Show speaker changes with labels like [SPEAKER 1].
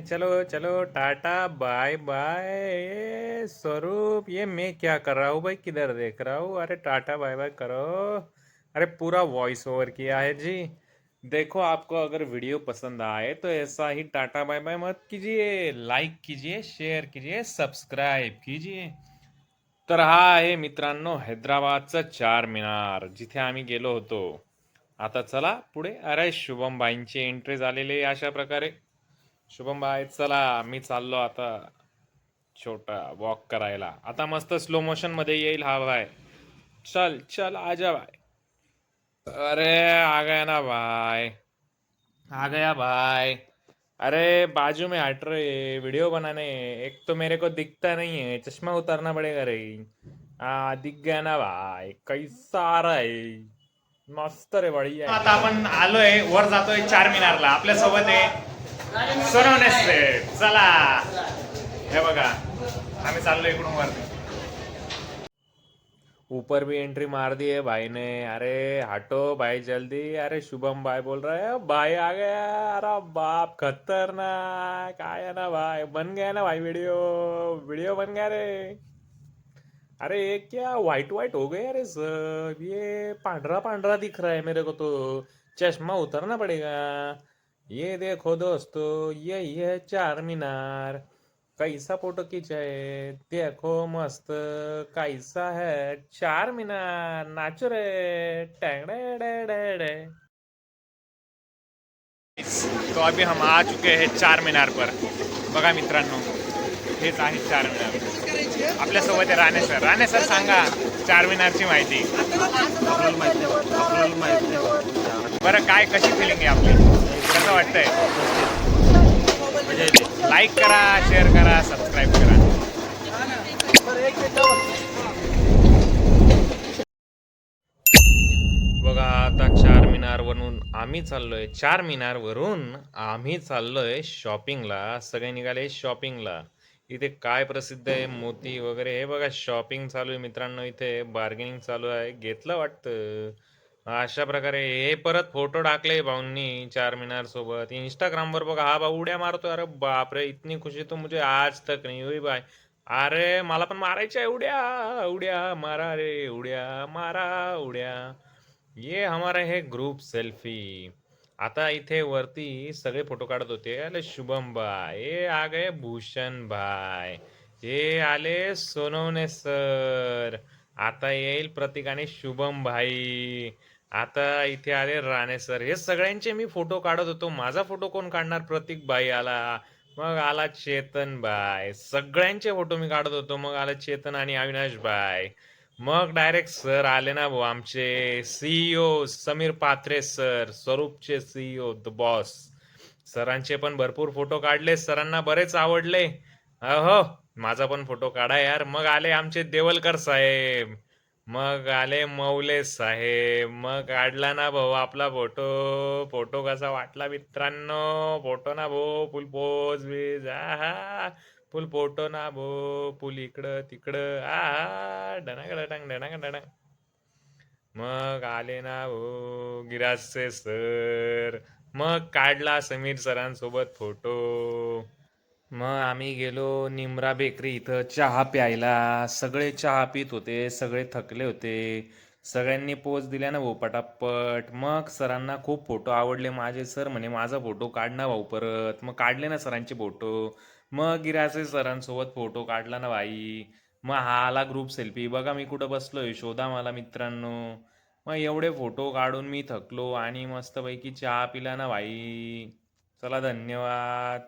[SPEAKER 1] चलो चलो, Tata, bye bye. स्वरूप, ये मैं क्या कर रहा हूँ भाई? किधर देख रहा हूँ? अरे, टाटा, बाय बाय करो। अरे, पूरा वॉइस ओवर किया है जी। देखो, आपको अगर वीडियो पसंद आए तो ऐसा ही टाटा, बाय बाय मत कीजिए। लाईक कीजिए शेअर कीजिए सबस्क्राईब कीजिए। तर हा आहे मित्रांनो, हैदराबादचा चार मिनार जिथे आम्ही गेलो होतो। आता चला पुढे. अरे शुभमबाईंची एंट्री झालेली अशा प्रकारे. शुभम बाई चला मी चाललो आता छोटा वॉक करायला. आता मस्त स्लो मोशनमध्ये येईल हा भाई. चल चल आजा भाई. अरे आ गया ना भाई. आ गया भाई. अरे बाजू में हट रहे वीडियो बनाने एक तो मेरे को दिखता नहीं है चश्मा उतारना पड़ेगा रे. आ दिख गया ना भाई. कैसा आ रहा है? मस्त रे बढिया आता आपण आलोय वर जातोय चार मिनारला. आपल्यासोबत आहे सोनवणे चला. हे बघा आम्ही चाललो इकडून वर ऊपर भी एंट्री मार दी है भाई ने. अरे हटो भाई जल्दी. अरे शुभम भाई बोल रहा है भाई आ गया. अरे बाप खतरनाक. आया ना भाई. बन गया ना भाई वीडियो वीडियो बन गया रे. अरे ये क्या व्हाइट व्हाइट हो गया अरे सब ये पांडरा पांडरा दिख रहा है मेरे को तो। चश्मा उतरना पड़ेगा। ये देखो दोस्तों ये ये चार मीनार। कैसा फ़ोटो खींचा है? देखो मस्त, कैसा है? चार मीनार, नाचो रे। टँगडे, डे डे डे। तो अभी हम आ चुके हैं चार मीनार पर। हेच आहे चार मीनार. आपल्यासोबत आहे राणे सर. राणे सर सांगा चार मिनारची माहिती.
[SPEAKER 2] आपल्याला नाही आपल्याला नाही
[SPEAKER 1] बरं काय कशी फिलिंग आहे आपली? कसं वाटतंय? लाईक करा शेअर करा सबस्क्राईब करा. बघा आता चार मिनार वरून आम्ही चाललोय. चार मिनार वरून आम्ही चाललोय शॉपिंगला सगळे निघाले शॉपिंगला इथे काय प्रसिद्ध आहे? मोती वगैरे? हे बघा शॉपिंग चालू आहे मित्रांनो इथे. बार्गेनिंग चालू आहे. घेतलं वाटतं. अशा प्रकारे हे परत फोटो टाकले भाऊंनी चार मिनार सोबत इंस्टाग्रामवर बघा हा भाऊ उड्या मारतोय. अरे बापरे इतनी खुशी तो मुझे आज तक नहीं हुई भाई. अरे मला पण मारायच्या आहे उड्या. उड्या मारा रे उड्या मारा उड्या. ये हमारा है ग्रुप सेल्फी आता इथे वरती सगळे फोटो काढत होते. आले शुभम भाई हे आ गए भूषण भाई हे आले सोनवणे सर. आता येईल प्रतीक आणि शुभम भाई. आता इथे आले राणे सर. हे सगळ्यांचे मी फोटो काढत होतो. माझा फोटो कोण काढणार प्रतीक भाई आला? मग आला चेतन भाई. सगळ्यांचे फोटो मी काढत होतो. मग आला चेतन आणि अविनाश भाई. मग डायरेक्ट सर आले ना भाऊ आमचे सीईओ समीर पात्रे सर स्वरूपचे सीईओ द बॉस सरांचे पण भरपूर फोटो काढले सरांना बरेच आवडले. हो माझा पण फोटो काढा यार. मग आले आमचे देवलकर साहेब. मग आले मौले साहेब. मग काढला ना भाऊ आपला फोटो फोटो कसा वाटला मित्रांनो? फोटो ना भाऊ फुल पोज बीज फुल फोटो ना भो फुल इकडं तिकडं. आ डणाक डणाक डणाक मग आले ना भो गिरासचे सर. मग काढला समीर सरांसोबत फोटो. मग आम्ही गेलो निमरा बेकरी इथं चहा प्यायला. सगळे चहा पित होते सगळे थकले होते. सगळ्यांनी पोच दिल्या ना भाऊ पटापट. मग सरांना खूप फोटो आवडले माझे. सर म्हणे माझा फोटो काढ ना भाऊ परत. मग काढले ना सरांचे फोटो मग गिराचे सरांसोबत फोटो काढला ना भाई. मग हा आला ग्रुप सेल्फी बघा मी कुठं बसलोय. शोधा मला मित्रांनो. मग एवढे फोटो काढून मी थकलो आणि मस्तपैकी चहा पिला ना भाई. चला धन्यवाद.